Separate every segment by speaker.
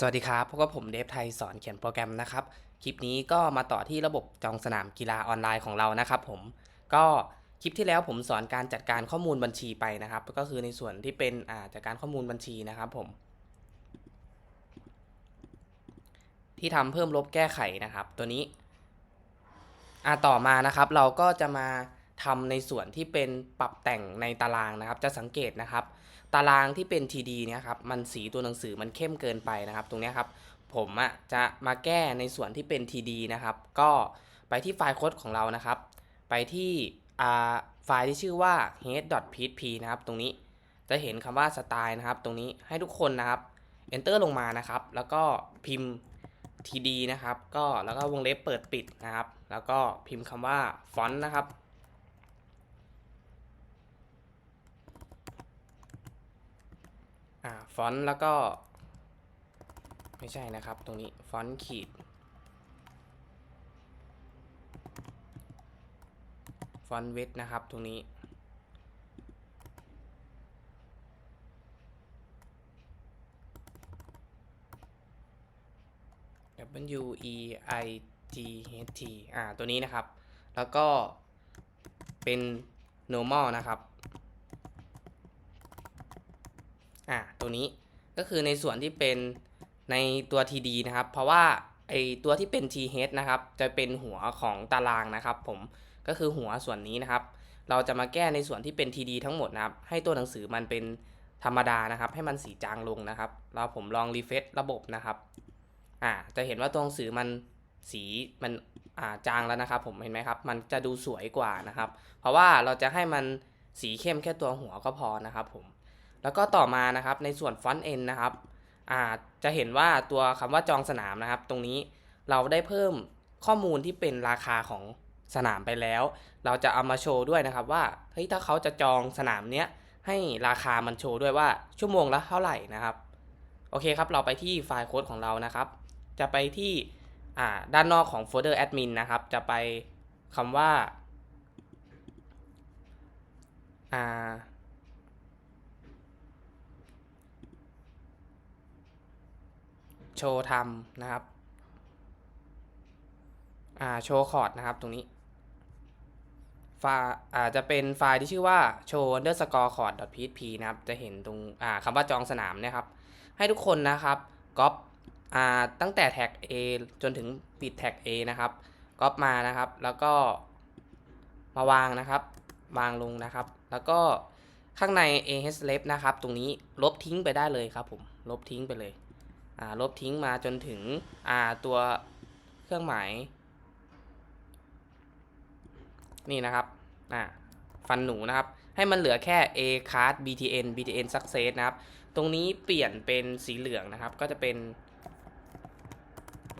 Speaker 1: สวัสดีครับพบกับผมเดฟไทยสอนเขียนโปรแกรมนะครับ คลิปนี้ก็มาต่อที่ระบบจองสนามกีฬาออนไลน์ของเรานะครับผม ก็คลิปที่แล้วผมสอนการจัดการข้อมูลบัญชีไปนะครับ ก็คือในส่วนที่เป็นาจัดการข้อมูลบัญชีนะครับผม ที่ทำเพิ่มลบแก้ไขนะครับ ตัวนี้อ่าต่อมานะครับ เราก็จะมา ทำในส่วนที่เป็นปรับแต่งในตารางนะครับ จะสังเกตนะครับ ตารางที่เป็น TD เนี่ยครับมันสีตัวหนังสือมันเข้มเกินไปนะครับ ตรงนี้ครับผมอะจะมาแก้ในส่วนที่เป็น TD นะครับ ก็ไปที่ไฟล์โค้ดของเรานะครับ ไปที่อ่าไฟล์ที่ชื่อว่า head.php นะครับ ตรงนี้จะเห็นคำว่าสไตล์นะครับ ตรงนี้ให้ทุกคนนะครับ enter ลงมานะครับ แล้วก็พิมพ์ TD นะครับ ก็แล้วก็วงเล็บเปิดปิดนะครับ แล้วก็พิมพ์คำว่า font นะครับ อ่าฟอนต์แล้วก็ ไม่ใช่นะครับ ตรงนี้ฟอนต์ขีดฟอนต์เวทนะครับ ตรงนี้ W E I G H T อ่า ตัวนี้นะครับ แล้วก็เป็น normal นะครับ อะตัวนี้ก็คือในส่วนที่เป็นในตัว TD นะครับ เพราะว่าไอตัวที่เป็น TH นะครับ จะเป็นหัวของตารางนะครับ ผมก็คือหัวส่วนนี้นะครับ เราจะมาแก้ในส่วนที่เป็น TD ทั้งหมดนะครับ ให้ตัวหนังสือมันเป็นธรรมดานะครับ ให้มันสีจางลงนะครับเราผมลองรีเฟซระบบนะครับอ่าจะเห็นว่าตัวหนังสือมันสีมันอ่าจางแล้วนะครับ ผมเห็นไหมครับ มันจะดูสวยกว่านะครับ เพราะว่าเราจะให้มันสีเข้มแค่ตัวหัวก็พอนะครับ ผม แล้วก็ต่อมานะครับในส่วนฟอนต์เอนนะครับจะเห็นว่าตัวคำว่าจองสนามนะครับ ตรงนี้เราได้เพิ่มข้อมูลที่เป็นราคาของสนามไปแล้ว เราจะเอามาโชว์ด้วยนะครับว่าเฮ้ยถ้าเขาจะจองสนามเนี้ยให้ราคามันโชว์ด้วยว่าชั่วโมงละเท่าไหร่นะครับโอเคครับ เราไปที่ไฟล์โค้ดของเรานะครับ จะไปที่ด้านนอกของโฟลเดอร์แอดมินนะครับ จะไปคำว่าอ่า โชว์ทำนะครับ อ่า โชว์คอร์ดนะครับตรงนี้ไฟล์อาจจะเป็นไฟล์ที่ชื่อว่า show underscore chord php นะครับ จะเห็นตรงอ่าคำว่าจองสนามนะครับ ให้ทุกคนนะครับก๊อปอ่าตั้งแต่แท็ก A จนถึงปิดแท็ก A นะครับก๊อปมานะครับ แล้วก็มาวางนะครับ วางลงนะครับ แล้วก็ข้างใน ahref นะครับ ตรงนี้ลบทิ้งไปได้เลยครับผม ลบทิ้งไปเลย ลบทิ้งมาจนถึงตัวเครื่องหมาย นี่นะครับฟันหนูนะครับ ให้มันเหลือแค่ a card btn btn success นะครับ ตรงนี้เปลี่ยนเป็นสีเหลืองนะครับ ก็จะเป็น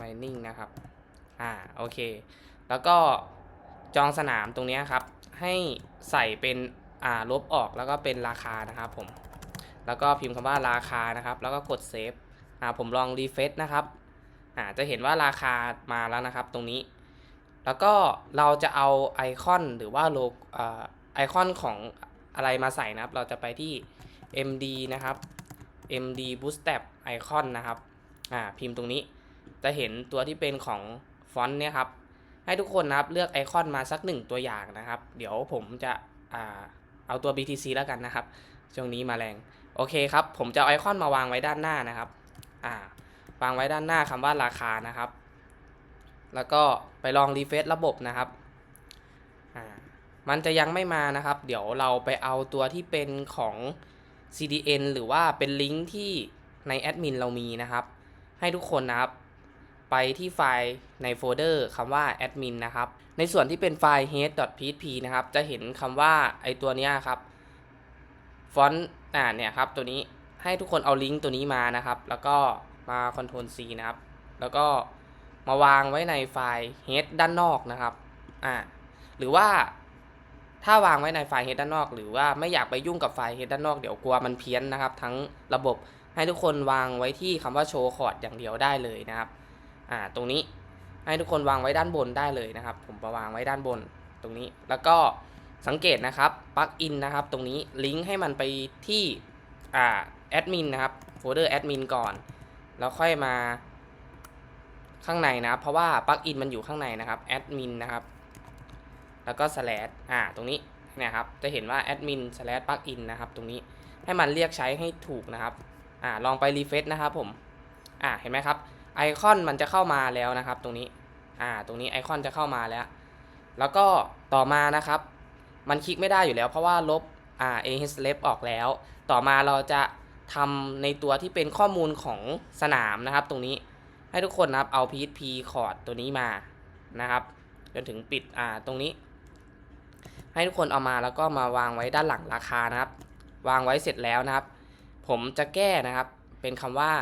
Speaker 1: mining นะครับ อ่า โอเค แล้วก็จองสนามตรงนี้ครับ ให้ใส่เป็น อ่า ลบออกแล้วก็เป็นราคานะครับผม แล้วก็พิมพ์คำว่าราคานะครับ แล้วก็กดเซฟ อ่าผมลองรีเฟซนะครับอ่าจะเห็นว่าราคามาแล้วนะครับตรงนี้ แล้วก็เราจะเอาไอคอนหรือว่าโลกอ่าไอคอนของอะไรมาใส่นะครับ เราจะไปที่ MD นะครับ MD Bootstrap Icon นะครับอ่าพิมพ์ตรงนี้จะเห็นตัวที่เป็นของฟอนต์เนี่ยครับ ให้ทุกคนนะครับเลือกไอคอนมาสักหนึ่งตัวอย่างนะครับ เดี๋ยวผมจะอ่าเอาตัว BTC แล้วกันนะครับ ช่วงนี้มาแรง โอเคครับ ผมจะไอคอนมาวางไว้ด้านหน้านะครับ อ่าวางไว้ด้านหน้าคำว่าราคานะครับ แล้วก็ไปลองรีเฟซระบบนะครับอ่ามันจะยังไม่มานะครับ เดี๋ยวเราไปเอาตัวที่เป็นของ CDN หรือว่าเป็นลิงก์ที่ในแอดมินเรามีนะครับ ให้ทุกคนนะครับ ไปที่ไฟล์ในโฟลเดอร์คำว่า admin นนะครับ ในส่วนที่เป็นไฟล์ head.php นะครับ จะเห็นคำว่าไอตัวนี้ครับ ฟอนต์ อ่าเนี่ยครับตัวนี้ ให้ทุกคนเอาลิงก์ตัวนี้มานะครับ แล้วก็มา Ctrl C นะครับ แล้วก็มาวางไว้ในไฟล์ head ด้านนอกนะครับ อ่า หรือว่าถ้าวางไว้ในไฟล์ head ด้านนอก หรือว่าไม่อยากไปยุ่งกับไฟล์ head ด้านนอกเดี๋ยวกลัวมันเพี้ยนนะครับ ทั้งระบบให้ทุกคนวางไว้ที่คำว่า show chord อย่างเดียวได้เลยนะครับ อ่า ตรงนี้ให้ทุกคนวางไว้ด้านบนได้เลยนะครับ ผมประวางไว้ด้านบนตรงนี้ แล้วก็สังเกตนะครับ ปลั๊กอินนะครับ ตรงนี้ลิงก์ให้มันไปที่ อ่า แอดมินนะครับโฟลเดอร์แอดมินก่อน แล้วค่อยมาข้างในนะครับ เพราะว่าปลั๊กอินมันอยู่ข้างในนะครับแอดมินนะครับ แล้วก็ slash อ่า ตรงนี้เนี่ยครับ จะเห็นว่า admin slash plugin นนะครับ ตรงนี้ให้มันเรียกใช้ให้ถูกนะครับ อ่า ลองไปรีเฟซนะครับผม อ่า เห็นไหมครับ ไอคอนมันจะเข้ามาแล้วนะครับ ตรงนี้ อ่า ตรงนี้ไอคอนจะเข้ามาแล้ว แล้วก็ต่อมานะครับ มันคลิกไม่ได้อยู่แล้ว เพราะว่าลบ อ่า ah lab ออกแล้ว ต่อมาเราจะ ทำในตัวที่เป็นข้อมูลของสนามนะครับ ตรงนี้ให้ทุกคนนะครับเอา php คอร์ดตัวนี้มานะครับจนถึงปิดอ่าตรงนี้ ให้ทุกคนเอามาแล้วก็มาวางไว้ด้านหลังราคานะครับ วางไว้เสร็จแล้วนะครับ ผมจะแก้นะครับเป็นคำว่า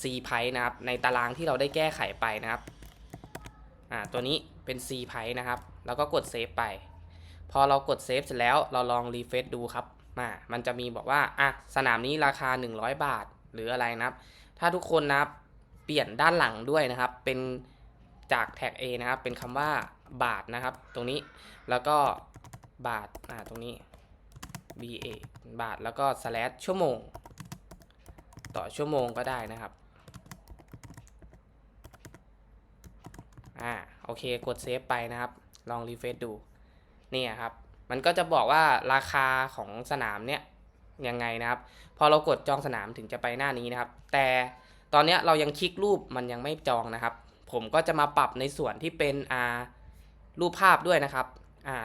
Speaker 1: c price นะครับ ในตารางที่เราได้แก้ไขไปนะครับอ่าตัวนี้เป็น c price นะครับ แล้วก็กดเซฟไป พอเรากดเซฟเสร็จแล้วเราลองรีเฟซดูครับ มามันจะมีบอกว่าอะสนามนี้ราคา 100 บาทหรืออะไรนะครับ ถ้าทุกคนนะครับเปลี่ยนด้านหลังด้วยนะครับ เป็นจากแท็ก A นะครับ เป็นคำว่าบาทนะครับ ตรงนี้แล้วก็บาทอ่าตรงนี้ BA บาทแล้วก็ slash ชั่วโมง ต่อชั่วโมงก็ได้นะครับอ่าโอเคกดเซฟไปนะครับ ลองรีเฟซดูเนี่ยครับ มันก็จะบอกว่าราคาของสนามเนี่ยยังไงนะครับ พอเรากดจองสนามถึงจะไปหน้านี้นะครับ แต่ตอนนี้เรายังคลิกรูปมันยังไม่จองนะครับ ผมก็จะมาปรับในส่วนที่เป็นอ่ารูปภาพด้วยนะครับอ่า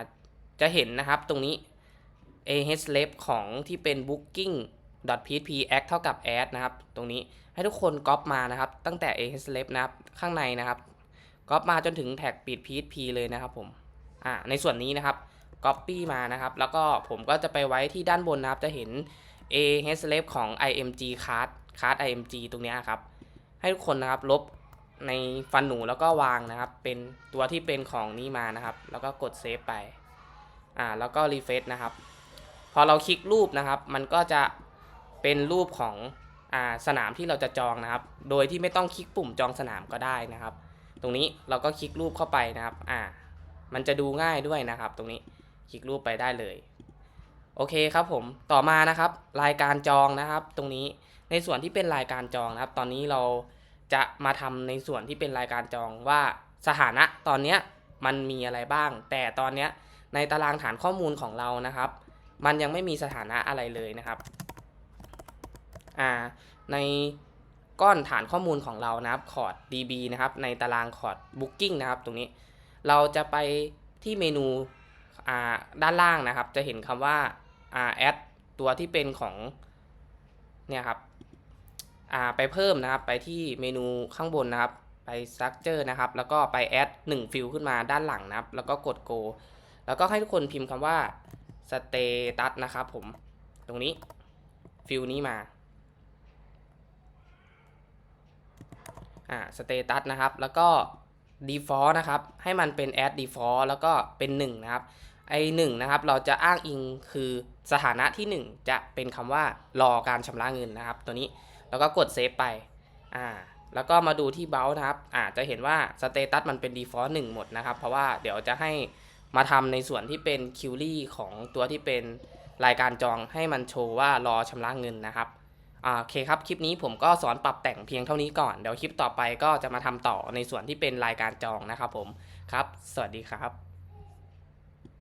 Speaker 1: จะเห็นนะครับตรงนี้ ah lab ของที่เป็น booking php act เท่ากับ add นะครับ ตรงนี้ให้ทุกคนก๊อปมานะครับ ตั้งแต่ ah lab นะครับข้างในนะครับก๊อปมาจนถึงแท็ก php เลยนะครับผมอ่าในส่วนนี้นะครับ copy มานะครับ แล้วก็ผมก็จะไปไว้ที่ด้านบนนะครับ จะเห็น ah lab ของ img card card img ตรงนี้ครับ ให้ทุกคนนะครับลบในฟันหนูแล้วก็วางนะครับ เป็นตัวที่เป็นของนี้มานะครับ แล้วก็กดเซฟไป อ่า แล้วก็รีเฟซนะครับ พอเราคลิกรูปนะครับ มันก็จะเป็นรูปของอ่าสนามที่เราจะจองนะครับ โดยที่ไม่ต้องคลิกปุ่มจองสนามก็ได้นะครับ ตรงนี้เราก็คลิกรูปเข้าไปนะครับ อ่า มันจะดูง่ายด้วยนะครับ ตรงนี้ คลิกรูปไปได้เลย โอเคครับผมต่อมานะครับ รายการจองนะครับ ตรงนี้ในส่วนที่เป็นรายการจองนะครับ ตอนนี้เราจะมาทำในส่วนที่เป็นรายการจองว่าสถานะตอนเนี้ยมันมีอะไรบ้าง แต่ตอนเนี้ยในตารางฐานข้อมูลของเรานะครับ มันยังไม่มีสถานะอะไรเลยนะครับอ่าในก้อนฐานข้อมูลของเรานะครับคอร์ด db นะครับ ในตารางคอร์ด booking นะครับ ตรงนี้ เราจะไปที่เมนู ด้านล่างนะครับ จะเห็นคำว่า add ตัวที่เป็นของเนี่ยครับไปเพิ่มนะครับ ไปที่เมนูข้างบนนะครับ ไป structure นะครับ แล้วก็ไป add 1 field ขึ้นมาด้านหลังนะครับ แล้วก็กด go แล้วก็ให้ทุกคนพิมพ์คำว่า status นะครับผม ตรงนี้ ฟิลนี้มา อ่า status นะครับ แล้วก็ default นะครับ ให้มันเป็น add default แล้วก็เป็น 1 นะครับ ไอหนึ่งนะครับเราจะอ้างอิงคือสถานะที่ 1 จะเป็นคำว่ารอการชำระเงินนะครับ ตัวนี้แล้วก็กดเซฟไปอ่าแล้วก็มาดูที่เบลนะครับอาจจะเห็นว่าสเตตัสมันเป็น default 1 หมดนะครับ เพราะว่าเดี๋ยวจะให้มาทำในส่วนที่เป็นคิวรี่ของตัวที่เป็นรายการจองให้มันโชว์ว่ารอชำระเงินนะครับอ่าโอเคครับ คลิปนี้ผมก็สอนปรับแต่งเพียงเท่านี้ก่อน เดี๋ยวคลิปต่อไปก็จะมาทำต่อในส่วนที่เป็นรายการจองนะครับผม ครับ สวัสดีครับ